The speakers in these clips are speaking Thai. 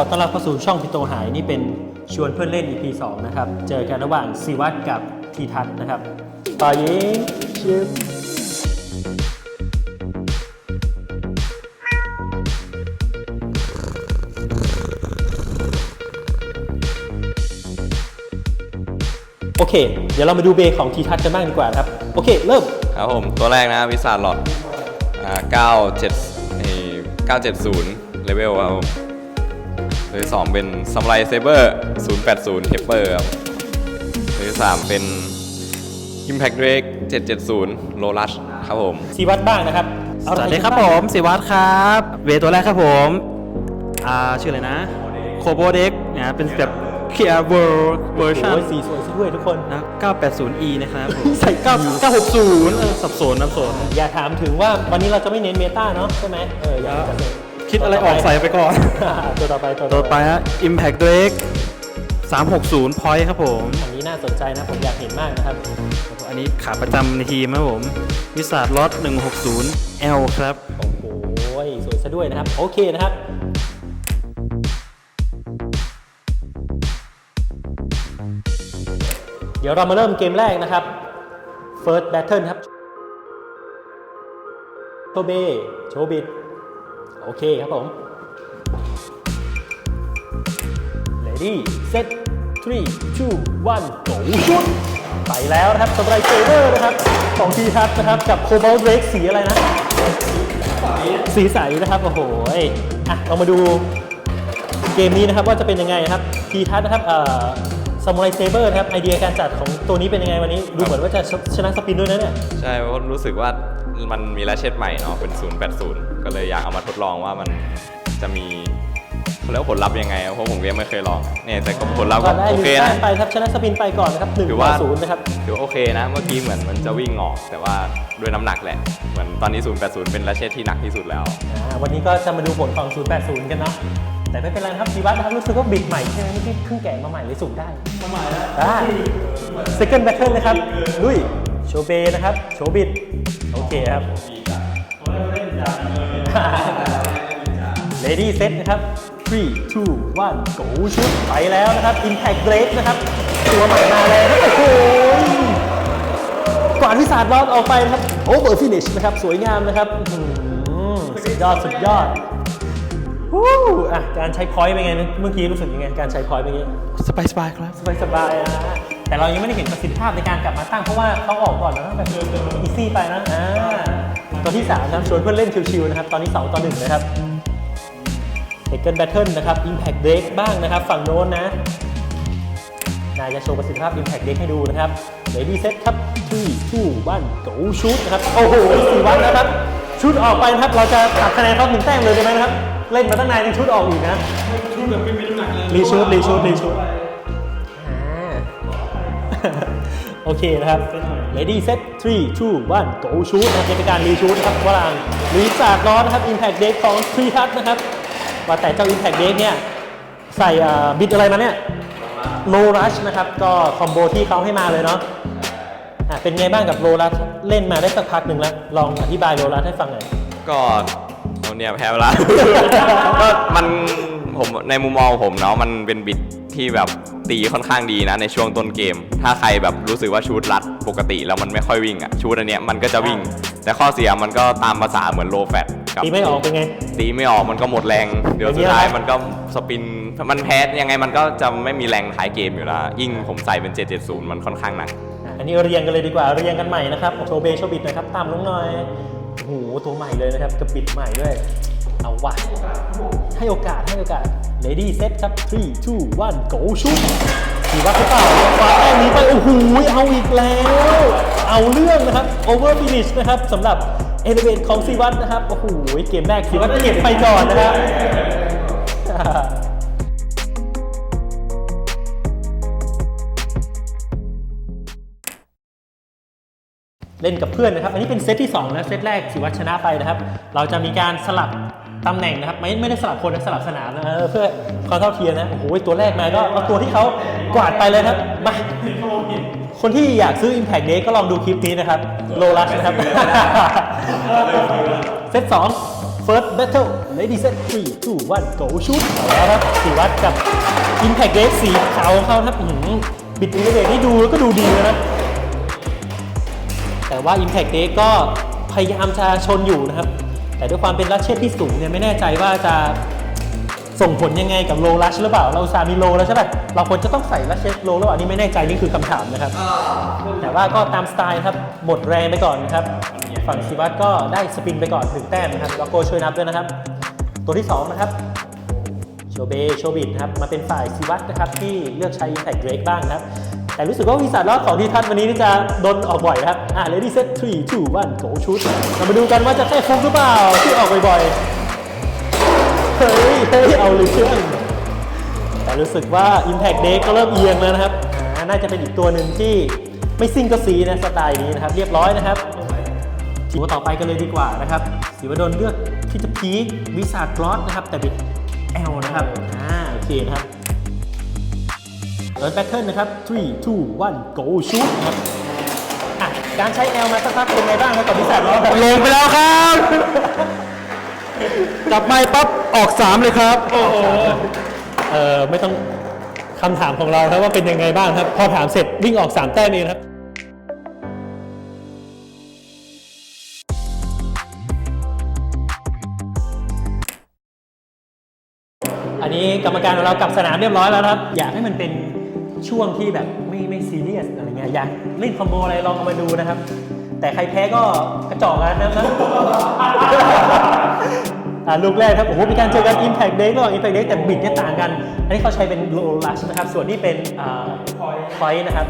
อต้อนรับเข้าสู่ช่องพิโตหายนี่เป็นชวนเพื่อนเล่น EP 2 นะครับ เจอกันระหว่างซีวัตกับทีทัศน์นะครับต่อยิงชิปโอเค เดี๋ยวเรามาดูเบของทีทัศน์กันบ้างดีกว่าครับ โอเค เริ่ม ครับผม ตัวแรกนะวิสาหลอดอ่า97ไอ้970 เลเวลครับผม ตัวที่สองเป็นซัมไรเซเบอร์080เทปเปอร์ครับตัวที่สามเป็น Impact Drake 770 โลลัชครับผมซีวัตบ้างนะครับสวัสดีครับผมสิวัตรครับ เวตัวแรกครับผมอ่าชื่ออะไรนะ โคโบเด็กนะเป็นแบบเคียร์เวอร์เวอร์ชันโอ้ยสีสวยซะด้วยทุกคน นะ 980e นะครับผมใส่ 9 960เออสับสนสับสน อย่าถามถึงว่าวันนี้เราจะไม่เน้นเมตาเนาะใช่ไหมเอออย่าจะ คิดอะไรออกใส่ไปก่อน ตัวต่อไปตัวต่อไปฮะ Impact Drake 360 point ครับผม อันนี้น่าสนใจนะผมอยากเห็นมากนะครับ อันนี้ขาประจำในทีมครับผม วิสาดล็อต160 L ครับ โอ้โห สวยซะด้วยนะครับ โอเคนะครับเดี๋ยวเรามาเริ่มเกมแรกนะครับ First Battle ครับ โชเบ โชบิด โอเคครับผม Ready Set 3 2 1 Go ชุดไปแล้วนะครับสไตรเซเวอร์นะครับของทีทัศนะครับ กับโคบอลเ a กสีอะไรนะ สีใสนะครับ โอ้โหอะเรามาดูเกมนี้นะครับว่าจะเป็นยังไงนะครับทีทัศนะครับเอ่อ ซามูไรเซเบอร์นะครับไอเดียการจัดของตัวนี้เป็นยังไงวันนี้ ดูเหมือนว่าจะชชนะสปินด้วยนะเนี่ย ใช่เพราะรู้สึกว่ามันมีแรชเชตใหม่เนาะเป็น 080 ก็เลยอยากเอามาทดลองว่ามันจะมีเขาเรียกว่าผลลัพธ์ยังไงอะเพราะผมก็ยังไม่เคยลองเนี่ยแต่ก็ผลลัพธ์ก็ก็ได้โอลูเคก้านะไปครับชนะสปินไปก่อนนะครับหนึ่งถือต่ว่าอศูนย์นะครับถือว่าโอเคนะ เมื่อกี้เหมือนมันจะวิ่งออก แต่ว่าด้วยน้ำหนักแหละ เหมือนตอนนี้ 080 เป็นแรชเชตที่หนักที่สุดแล้วอ่าวันนี้ก็จะมาดูผลของ 080 กันเนาะ แต่ไม่เป็นไรนะครับดีวัตนะครับรู้สึกว่าบิดใหม่ใช่ไหมไม่ใช่เพิ่งแกะมาใหม่เลยสูงได้มาใหม่แล้วได้ second battle นะครับลุยโชเบนะครับ โชบิดโอเคครับ Lady set นะครับ 3 2 1 go ชุดไปแล้วนะครับ Impact Blade นะครับ ตัวใหม่มาแล้วโอ้โหกวาดวิสาดรอดออกไปนะครับ Over Finish นะครับ สวยงามนะครับอื้อหือสุดยอด สุดยอด วู้อะการใช้พอยต์เป็นไงนะเมื่อกี้รู้สึกยังไงการใช้พอยต์เป็นไงสบายสบายครับ สบายสบายๆนะแต่เรายังไม่ได้เห็นประสิทธิภาพในการกลับมาตั้งเพราะว่าเขาออกก่อนนะแบบอีซี่ไปนะอ่าตัวที่3นะครับชวนเพื่อนเล่นชิวๆนะครับ ตอนนี้2ต่อ1นะครับเ e กเกิลแบทเทิลนะครับ Impact Break บ้างนะครับ ฝั่งโน้นนะ นายจะโชว์ประสิทธิภาพ Impact Break ให้ดูนะครับ Ready Set ครับ3 2 1 Go Shoot นะครับ โอ้โหสี่วันนะครับ ชุดออกไปนะครับ เราจะตัดคะแนนเขาหนึ่งแต้มเลยได้ไหมนะครับ เล่นมาตั้งนานยังชุดออกอีกนะ ชุดแบบไม่มีน้ำหนักเลยรีชูดรีชูดรีชูดโอเคนะครับ Ready Set 3 2 1 Go Shoot นะครับเป็นการรีชูดนะครับวางรีสาดล้อนะครับ Impact Deck ของ t r e e Touch นะครับ ว่าแต่เจ้า Impact Deck เนี่ย ใส่อ่าบิดอะไรมาเนี่ย Low Rush นะครับ ก็คอมโบที่เขาให้มาเลยเนาะอะเป็นไงบ้างกับ Low Rush เล่นมาได้สักพักหนึ่งแล้ว ลองอธิบาย Low Rush ให้ฟังหน่อย ก็ เอาเนี่ยแพ้เวลา ก็มันผมในมุมมองผมเนาะมันเป็นบิดที่แบบตีค่อนข้างดีนะในช่วงต้นเกม ถ้าใครแบบรู้สึกว่าชูดรัดปกติแล้วมันไม่ค่อยวิ่งอะชูดอันเนี้ยมันก็จะวิ่ง แต่ข้อเสียมันก็ตามภาษาเหมือนโลแฟตกับตีไม่ออกเป็นไง ตีไม่ออกมันก็หมดแรง เดี๋ยวสุดท้ายมันก็สปินมันแพ้ยังไงมันก็จะไม่มีแรงท้ายเกมอยู่แล้วยิ่งผมใส่เป็น 770 มันค่อนข้างหนักอะอันนี้เรียงกันเลยดีกว่าเรียงกันใหม่นะครับโชว์เบโชว์บิดหนะครับตามลงหน่อย โอ้โหตัวใหม่เลยนะครับกับบิดใหม่ด้วย เอาวะให้โอกาสให้โอกาส Lady Set ครับ 3 2 1 Go Shoot ถือว่าเขาเปล่าคว้าแต้มนี้ไป โอ้โห เอาอีกแล้ว เอาเรื่องนะครับ Over Finish นะครับสำหรับ Elevate ของซีวัตนะครับ โอ้โห เกมแรกซีวัตเก็บไปก่อนนะครับ เล่นกับเพื่อนนะครับ อันนี้เป็นเซตที่ 2 แล้วเซตแรกสิวัชนะไปนะครับ เราจะมีการสลับตำแหน่งนะครับ ไม่ไม่ได้สลับคนนะสลับสนามนะเพื่อความเท่าเทียมนะโอ้โหตัวแรกมาก็เอาตัวที่เขากวาดไปเลยครับมาคนที่อยากซื้อ Impact Day ก็ลองดูคลิปนี้นะครับ โลลัสนะครับ เซต2 First Battle Lady Set 3 2 1 Go Shoot เอาแล้วครับสีวัดกับ Impact Red สีขาวของเขาครับบิดอินเทอร์เน็ตนี่ดูแล้วก็ดูดีเลยนะ ว่า Impact Day ก็พยายามจะชนอยู่นะครับ แต่ด้วยความเป็นรัชเชตที่สูงเนี่ยไม่แน่ใจว่าจะส่งผลยังไงกับโลลัชหรือเปล่า เราอุตสามีโลแล้วใช่ไหมเราควรจะต้องใส่รัชเชตโลแล้วอันนี้ไม่แน่ใจนี่คือคำถามนะครับ แต่ว่าก็ตามสไตล์ครับหมดแรงไปก่อนนะครับ ฝั่งศิวัตก็ได้สปินไปก่อนหนึ่งแต้มนะครับแล้วโกช่วยนับด้วยนะครับ ตัวที่สองนะครับโชเบโชบิดครับมาเป็นฝ่ายซีวัตนะครับที่เลือกใช้ Impact Drake บ้างนะครับ แต่รู้สึกว่าวิสัทรอดของทีทัศน์วันนี้นี่จะโดนออกบ่อยครับ อ่า Lady Set 3 2 1 Go Shoot เรามาดูกันว่าจะแค่ฟุกหรือเปล่าที่ออกบ่อยๆ เฮ้ยเฮ้ยเอาเลยเชื่องแต่รู้สึกว่า Impact Day ก็เริ่มเอียงแล้วนะครับ อ่า น่าจะเป็นอีกตัวหนึ่งที่ไม่ซิ่งก็ซีนะสไตล์นี้นะครับ เรียบร้อยนะครับตัวต่อไปกันเลยดีกว่านะครับศิวดลเลือกที่จะพีควิสาดรอสนะครับ แต่บิด L นะครับ อ่า โอเคนะครับ เอิร์นแพทเทิร์นนะครับ 3 2 1 go shoot นะครับอะการใช้ L มาสักพักเป็นไงบ้างครับกับวิสาดรอสลงไปแล้วครับ จับไม้ปั๊บออก 3 เลยครับ โอ้โหเออไม่ต้องคำถามของเราครับว่าเป็นยังไงบ้างครับ พอถามเสร็จวิ่งออก 3 แต้มเองครับอันนี้กรรมการของเรากลับสนามเรียบร้อยแล้วนะครับ อยากให้มันเป็น ช่วงที่แบบไม่ไม่ซีเรียสอะไรเงี้ยอยากเล่นคอมโบอะไรลองเอามาดูนะครับ แต่ใครแพ้ก็กระจอกแล้วนะครับอ่าลูกแรกครับโอ้โหมีการเจอกัน Impact Deck ระหว่าง Impact Deck แต่บิดเนี่ยต่างกัน อันนี้เขาใช้เป็น Low Rush นะครับ ส่วนนี้เป็นอ่า Point นะครับ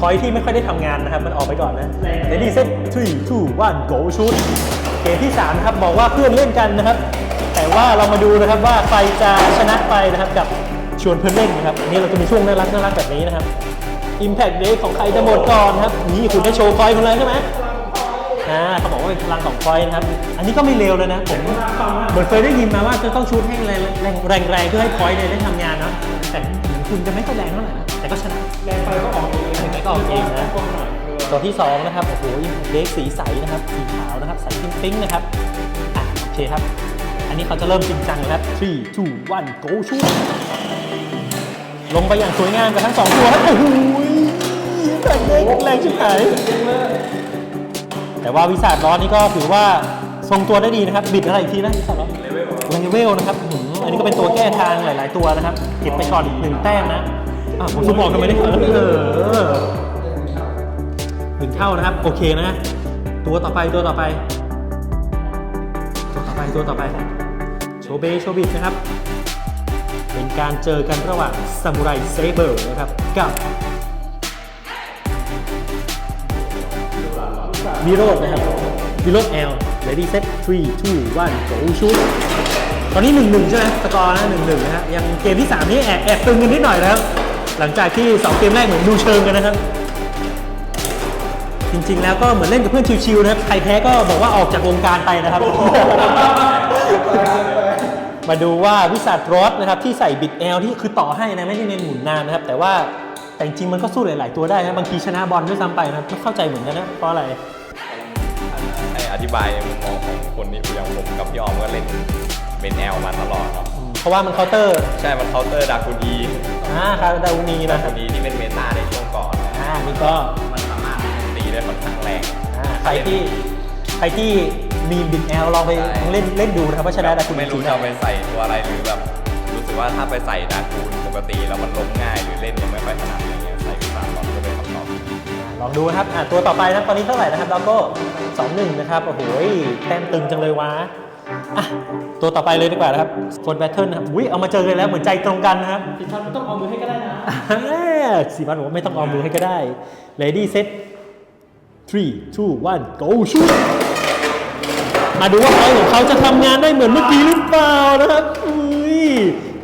คอยที่ไม่ค่อยได้ทำงานนะครับ มันออกไปก่อนนะเดดี้เซต3 2 1 go shoot เกมที่3นะครับบอกว่าเพื่อนเล่นกันนะครับ แต่ว่าเรามาดูนะครับว่าใครจะชนะไปนะครับกับ ชวนเพื่อนเล่นนะครับอันนี้เราจะมีช่วงน่ารักน่ารักแบบนี้นะครับ Impact Day ของใครจะหมดก่อนครับ นี่คุณได้โชว์คอยคุณเลยใช่ไหมอ่าเขาบอกว่าเป็นพลังของคอยนะครับ อันนี้ก็ไม่เลวเลยนะ ผมเหมือนเคยได้ยินมาว่าจะต้องชูดให้แรงแรงแรงแรงเพื่อให้คอยเนี่ยได้ทำงานเนาะแต่คุณจะไม่ค่อยแรงเท่าไหร่นะแต่ก็ชนะแรงไปก็ออกเองแรงไปก็ออกเองนะตัวที่2นะครับโอ้โหเล็กสีใสนะครับสีขาวนะครับใสปิ๊งๆนะครับอะโอเคครับ อันนี้เขาจะเริ่มจริงจังแล้วครับ3 2 1 go shoot ลงไปอย่างสวยงามกับทั้งสองตัวครับโอ้โหแบบเล็กแรงชิบหายแต่ว่าวิสาดร้อนนี่ก็ถือว่าทรงตัวได้ดีนะครับ บิดอะไรอีกทีนะวิสาดร้อนเลเวลเลเวลนะครับอันนี้ก็เป็นตัวแก้ทางหลาย ๆ ตัวนะครับเก็บไปก่อนอีกหนึ่งแต้มนะอะผมจะบอกทำไมได้เออหนึ่งเท่านะครับ โอเคนะ ตัวต่อไปตัวต่อไป ตัวต่อไปตัวต่อไป เบโชบิดนะครับ เป็นการเจอกันระหว่างซามูไรเซเบอร์นะครับกับวิโรดนะครับวิโรดแอลเลดี้เซต3 2 1 go shoot ตอนนี้ 1 1 ใช่ไหมสกอร์นะ1 1 นะฮะยังเกมที่ 3 นี้แอบแอบตึงกันนิดหน่อยนะครับหลังจากที่ 2 เกมแรกเหมือนดูเชิงกันนะครับ จริงๆแล้วก็เหมือนเล่นกับเพื่อนชิวๆนะครับ ใครแพ้ก็บอกว่าออกจากวงการไปนะครับ มาดูว่าวิสัทรอสนะครับที่ใส่บิดแอลที่คือต่อให้นะไม่ได้เน้นหมุนนานนะครับแต่ว่าแต่จริงๆมันก็สู้หลาย ๆ ตัวได้นะบางทีชนะบอลด้วยซ้ำไปนะครับไม่เข้าใจเหมือนกันนะเพราะอะไรให้อธิบายในมุมมองของคนที่อย่างผมกับพี่ออมก็เล่นเป็นแอลมาตลอดเนาะอืมเพราะว่ามันเคาน์เตอร์ ใช่ มันเคาน์เตอร์ดาคูดีอ่าคาร์ดาวนีดานะคคูรับดีที่เป็นเมตาในช่วงก่อนนะอ่านี่ก็มันสามารถตีได้ค่อนข้างแรงอ่าใครที่ใครที่ มีบิดแอลลองไปใช่ เล่นเล่นดูนะครับว่าชนะดาคุณไม่รู้จะเอาไปใส่ตัวอะไรหรือแบบรู้สึกว่าถ้าไปใส่ดาคูนปกติแล้วมันล้มง่ายหรือเล่นยังไม่ค่อยถนัดอะไรเงี้ยใส่วิสานหลอดก็เป็นคำตอบที่ดีลองดูนะครับอ่าตัวต่อไปนะครับตอนนี้เท่าไหร่นะครับเราก็สองหนึ่งนะครับโอ้โหแต้มตึงจังเลยวะอะตัวต่อไปเลยดีกว่านะครับโฟนแบทเทิลนะครับอุ้ยเอามาเจอกันแล้วเหมือนใจตรงกันนะครับผิดพลาดไม่ต้องเอามือให้ก็ได้นะ อ่าสีพันบอกว่าไม่ต้องเอามือให้ก็ได้ Lady Set 3 2 1 go shoot มาดูว่าไฟของเขาจะทำงานได้เหมือนเมื่อกี้หรือเปล่านะครับอุ้ย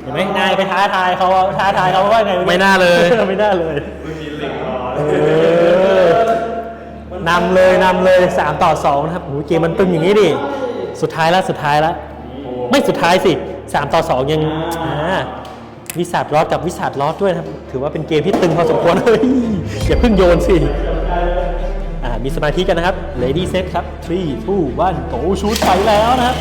เห็นไหมนายไปท้าทายเขาท้าทายเขาว่าไงไม่น่าเลย ไม่น่าเลยเออนำเลยนำเลย3ต่อ2นะครับโอ้โหเกมมันตึงอย่างนี้ดิสุดท้ายแล้วสุดท้ายแล้วไม่สุดท้ายสิ3ต่อ2ยังอ่าวิสัทลอสกับวิสัทลอสด้วยนะครับถือว่าเป็นเกมที่ตึงพอสมควรเฮ้ยอย่าเพิ่งโยนสิอ่า มีสมาธิกันนะครับ Lady Set ครับ3 2 1 go shoot ไปแล้วนะครับ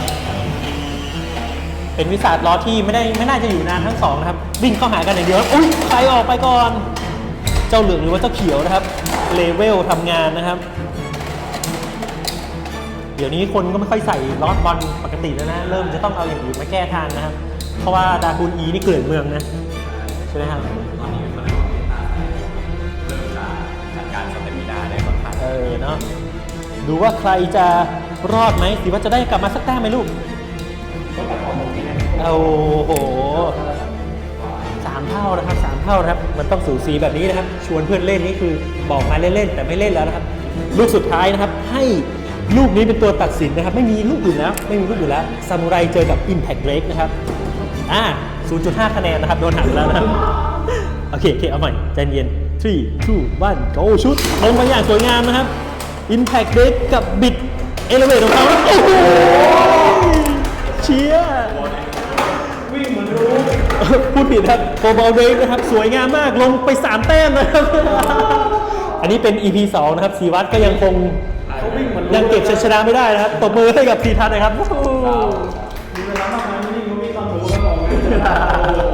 เป็นวิสาดล้อที่ไม่ได้ไม่น่าจะอยู่นานทั้งสองนะครับ วิ่งเข้าหากันอย่างเดียวอุ้ยใครออกไปก่อน เจ้าเหลืองหรือว่าเจ้าเขียวนะครับ เลเวลทำงานนะครับ เดี๋ยวนี้คนก็ไม่ค่อยใส่ล้อบอลปกติแล้วนะ เริ่มจะต้องเอาอย่างอื่นมาแก้ทางนะครับ เพราะว่าดาคูนอีนี่เกลื่อนเมืองนะใช่ไหมครับ ดูว่าใครจะรอดไหมสิว่าจะได้กลับมาสักแต้มไหมลูกโอ้โหสามเท่านะครับสามเท่านะครับ มันต้องสูสีแบบนี้นะครับ ชวนเพื่อนเล่นนี่คือบอกมาเล่นๆแต่ไม่เล่นแล้วนะครับ ลูกสุดท้ายนะครับ ให้ลูกนี้เป็นตัวตัดสินนะครับ ไม่มีลูกอื่นแล้ว ไม่มีลูกอื่นแล้วซามูไรเจอกับ Impact Break นะครับอ่า0.5 คะแนนนะครับโดนหักแล้วนะครับโอเคโอเคเอาใหม่ใจเย็น3 2 1 go ชุดลงมาอย่างสวยงามนะครับ Impact Break กับบิดเอเลเวตของเขาโอ้โหเชียร์วิ่งเหมือนรู้พูดผิดครับโ o บอลเ a นะครับ สวยงามมากลงไป 3 แต้มนะครับ อันนี้เป็น EP 2 นะครับสีวัตรก็ยังคงเขาวิ่งเหมือนรู้ยังเก็บชัยชนะไม่ได้นะครับตบมือให้กับทีทัศน์นะครับมีเวลามากมายไม่วิ่งเขาวิ่งตอนหนูแล้วบอกเลย